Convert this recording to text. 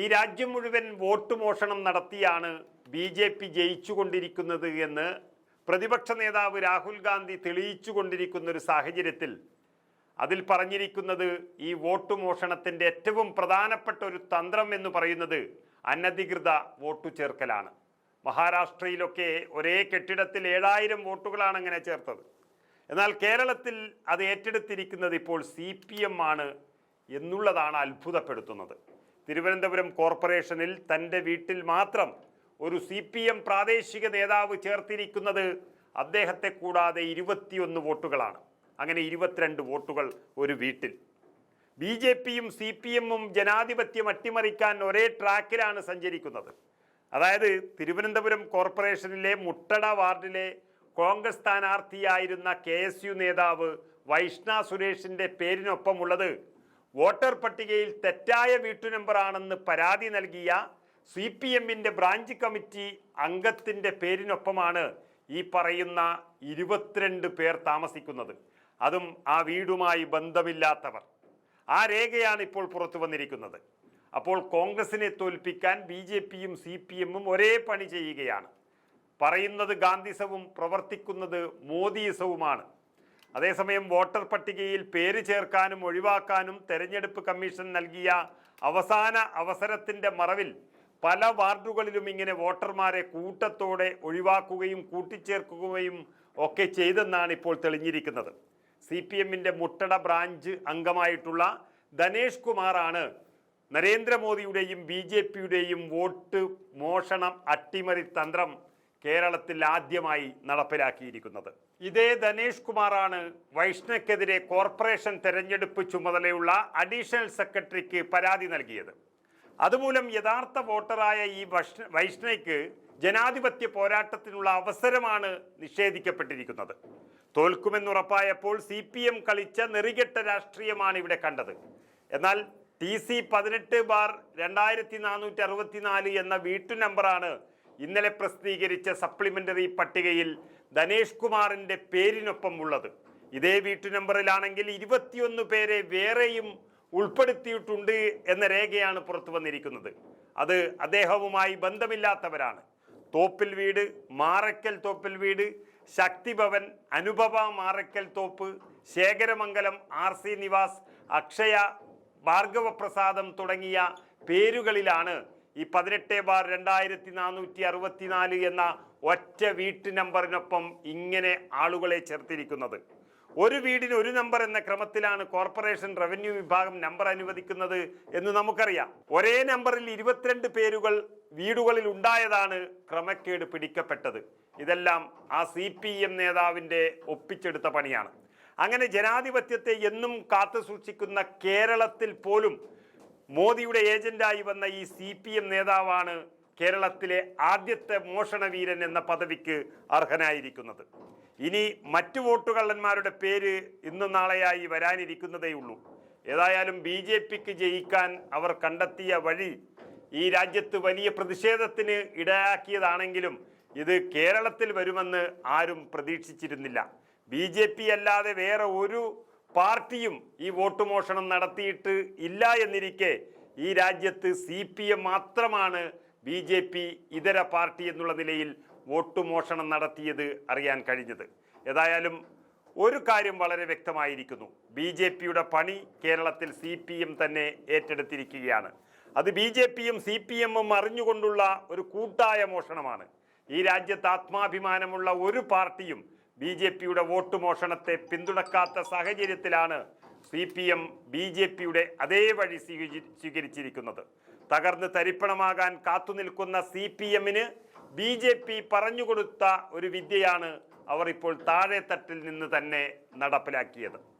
ഈ രാജ്യം മുഴുവൻ വോട്ട് മോഷണം നടത്തിയാണ് ബി ജെ പി ജയിച്ചുകൊണ്ടിരിക്കുന്നത് എന്ന് പ്രതിപക്ഷ നേതാവ് രാഹുൽ ഗാന്ധി തെളിയിച്ചുകൊണ്ടിരിക്കുന്ന ഒരു സാഹചര്യത്തിൽ അതിൽ പറഞ്ഞിരിക്കുന്നത് ഈ വോട്ട് മോഷണത്തിന്റെ ഏറ്റവും പ്രധാനപ്പെട്ട ഒരു തന്ത്രം എന്ന് പറയുന്നത് അനധികൃത വോട്ടു ചേർക്കലാണ്. മഹാരാഷ്ട്രയിലൊക്കെ ഒരേ കെട്ടിടത്തിൽ ഏഴായിരം വോട്ടുകളാണ് അങ്ങനെ ചേർത്തത്. എന്നാൽ കേരളത്തിൽ അത് ഏറ്റെടുത്തിരിക്കുന്നത് ഇപ്പോൾ സി പി എം ആണ് എന്നുള്ളതാണ് അത്ഭുതപ്പെടുത്തുന്നത്. തിരുവനന്തപുരം കോർപ്പറേഷനിൽ തന്റെ വീട്ടിൽ മാത്രം ഒരു സി പി എം പ്രാദേശിക നേതാവ് ചേർത്തിരിക്കുന്നത് അദ്ദേഹത്തെ കൂടാതെ ഇരുപത്തിയൊന്ന് വോട്ടുകളാണ്. അങ്ങനെ ഇരുപത്തിരണ്ട് വോട്ടുകൾ ഒരു വീട്ടിൽ. ബി ജെ പിയും സി പി എമ്മും ജനാധിപത്യം അട്ടിമറിക്കാൻ ഒരേ ട്രാക്കിലാണ് സഞ്ചരിക്കുന്നത്. അതായത് തിരുവനന്തപുരം കോർപ്പറേഷനിലെ മുട്ടട വാർഡിലെ കോൺഗ്രസ് സ്ഥാനാർത്ഥിയായിരുന്ന കെ എസ് യു നേതാവ് വൈഷ്ണ സുരേഷിന്റെ പേരിനൊപ്പമുള്ളത് വോട്ടർ പട്ടികയിൽ തെറ്റായ വീട്ടു നമ്പറാണെന്ന് പരാതി നൽകിയ സി പി എമ്മിന്റെ ബ്രാഞ്ച് കമ്മിറ്റി അംഗത്തിന്റെ പേരിനൊപ്പമാണ് ഈ പറയുന്ന ഇരുപത്തിരണ്ട് പേർ താമസിക്കുന്നത്. അതും ആ വീടുമായി ബന്ധമില്ലാത്തവർ. ആ രേഖയാണ് ഇപ്പോൾ പുറത്തു വന്നിരിക്കുന്നത്. അപ്പോൾ കോൺഗ്രസിനെ തോൽപ്പിക്കാൻ ബി ജെ പിയും സി പി എമ്മും ഒരേ പണി ചെയ്യുകയാണ്. പറയുന്നത് ഗാന്ധിസവും പ്രവർത്തിക്കുന്നത് മോദിയിസവുമാണ് അതേസമയം വോട്ടർ പട്ടികയിൽ പേര് ചേർക്കാനും ഒഴിവാക്കാനും തെരഞ്ഞെടുപ്പ് കമ്മീഷൻ നൽകിയ അവസാന അവസരത്തിന്റെ മറവിൽ പല വാർഡുകളിലും ഇങ്ങനെ വോട്ടർമാരെ കൂട്ടത്തോടെ ഒഴിവാക്കുകയും കൂട്ടിച്ചേർക്കുകയും ഒക്കെ ചെയ്തെന്നാണ് ഇപ്പോൾ തെളിഞ്ഞിരിക്കുന്നത്. സി പി എമ്മിന്റെ മുട്ടട ബ്രാഞ്ച് അംഗമായിട്ടുള്ള ധനേഷ് കുമാറാണ് നരേന്ദ്രമോദിയുടെയും ബി ജെ പിയുടെയും വോട്ട് മോഷണം അട്ടിമറി തന്ത്രം കേരളത്തിൽ ആദ്യമായി നടപ്പിലാക്കിയിരിക്കുന്നത്. ഇതേ ധനേഷ് കുമാറാണ് വൈഷ്ണയ്ക്കെതിരെ കോർപ്പറേഷൻ തെരഞ്ഞെടുപ്പ് ചുമതലയുള്ള അഡീഷണൽ സെക്രട്ടറിക്ക് പരാതി നൽകിയത്. അതുമൂലം യഥാർത്ഥ വോട്ടറായ ഈ വൈഷ്ണ വൈഷ്ണയ്ക്ക് ജനാധിപത്യ പോരാട്ടത്തിനുള്ള അവസരമാണ് നിഷേധിക്കപ്പെട്ടിരിക്കുന്നത്. തോൽക്കുമെന്നുറപ്പായപ്പോൾ സി പി എം കളിച്ച നെറികെട്ട രാഷ്ട്രീയമാണ് ഇവിടെ കണ്ടത്. എന്നാൽ ടി സി പതിനെട്ട് ബാർ രണ്ടായിരത്തി നാനൂറ്റി അറുപത്തിനാല് എന്ന വീട്ടു നമ്പറാണ് ഇന്നലെ പ്രസിദ്ധീകരിച്ച സപ്ലിമെന്ററി പട്ടികയിൽ ധനേഷ് കുമാറിന്റെ പേരിനൊപ്പം ഉള്ളത് ഇതേ വീട്ടു നമ്പറിലാണെങ്കിൽ ഇരുപത്തിയൊന്ന് പേരെ വേറെയും ഉൾപ്പെടുത്തിയിട്ടുണ്ട് എന്ന രേഖയാണ് പുറത്തു വന്നിരിക്കുന്നത്. അത് അദ്ദേഹവുമായി ബന്ധമില്ലാത്തവരാണ്. തോപ്പിൽ വീട് മാറക്കൽ തോപ്പിൽ വീട് ശക്തിഭവൻ അനുഭവ മാറക്കൽ തോപ്പ് ശേഖരമംഗലം ആർ സി നിവാസ് അക്ഷയ ഭാർഗവപ്രസാദം തുടങ്ങിയ പേരുകളിലാണ് ഈ പതിനെട്ട് ബാർ രണ്ടായിരത്തി നാനൂറ്റി അറുപത്തിനാല് എന്ന ഒറ്റ വീട്ടു നമ്പറിനൊപ്പം ഇങ്ങനെ ആളുകളെ ചേർത്തിരിക്കുന്നത്. ഒരു വീടിന് ഒരു നമ്പർ എന്ന ക്രമത്തിലാണ് കോർപ്പറേഷൻ റവന്യൂ വിഭാഗം നമ്പർ അനുവദിക്കുന്നത് എന്ന് നമുക്കറിയാം. ഒരേ നമ്പറിൽ ഇരുപത്തിരണ്ട് പേരുകൾ വീടുകളിൽ ഉണ്ടായതാണ് ക്രമക്കേട് പിടിക്കപ്പെട്ടത്. ഇതെല്ലാം ആ സി പി എം നേതാവിന്റെ ഒപ്പിച്ചെടുത്ത പണിയാണ്. അങ്ങനെ ജനാധിപത്യത്തെ എന്നും കാത്തു സൂക്ഷിക്കുന്ന കേരളത്തിൽ പോലും മോദിയുടെ ഏജന്റായി വന്ന ഈ സി പി എം നേതാവാണ് കേരളത്തിലെ ആദ്യത്തെ മോഷണവീരൻ എന്ന പദവിക്ക് അർഹനായിരിക്കുന്നത്. ഇനി മറ്റു വോട്ടുകള്ളന്മാരുടെ പേര് ഇന്നും നാളെയായി വരാനിരിക്കുന്നതേയുള്ളൂ ഏതായാലും ബി ജെ പിക്ക് ജയിക്കാൻ അവർ കണ്ടെത്തിയ വഴി ഈ രാജ്യത്ത് വലിയ പ്രതിഷേധത്തിന് ഇടയാക്കിയതാണെങ്കിലും ഇത് കേരളത്തിൽ വരുമെന്ന് ആരും പ്രതീക്ഷിച്ചിരുന്നില്ല. ബി അല്ലാതെ വേറെ ഒരു പാർട്ടിയും ഈ വോട്ട് മോഷണം നടത്തിയിട്ട് ഇല്ല എന്നിരിക്കെ ഈ രാജ്യത്ത് സി പി എം മാത്രമാണ് ബി ജെ പി ഇതര പാർട്ടി എന്നുള്ള നിലയിൽ വോട്ട് മോഷണം നടത്തിയത് അറിയാൻ കഴിഞ്ഞത്. ഏതായാലും ഒരു കാര്യം വളരെ വ്യക്തമായിരിക്കുന്നു. ബി ജെ പിയുടെ പണി കേരളത്തിൽ സി പി എം തന്നെ ഏറ്റെടുത്തിരിക്കുകയാണ്. അത് ബി ജെ പിയും സി പി എമ്മും അറിഞ്ഞുകൊണ്ടുള്ള ഒരു കൂട്ടായ മോഷണമാണ്. ഈ രാജ്യത്ത് ആത്മാഭിമാനമുള്ള ഒരു പാർട്ടിയും ബി ജെ പിയുടെ വോട്ട് മോഷണത്തെ പിന്തുണക്കാത്ത സാഹചര്യത്തിലാണ് C P M B J പിയുടെ അതേ വഴി സ്വീകരി സ്വീകരിച്ചിരിക്കുന്നത്. തകർന്ന് തരിപ്പണമാകാൻ കാത്തുനിൽക്കുന്ന സി പി എമ്മിന് ബി ജെ പി പറഞ്ഞുകൊടുത്ത ഒരു വിദ്യയാണ് അവർ ഇപ്പോൾ താഴെത്തട്ടിൽ നിന്ന് തന്നെ നടപ്പിലാക്കിയത്.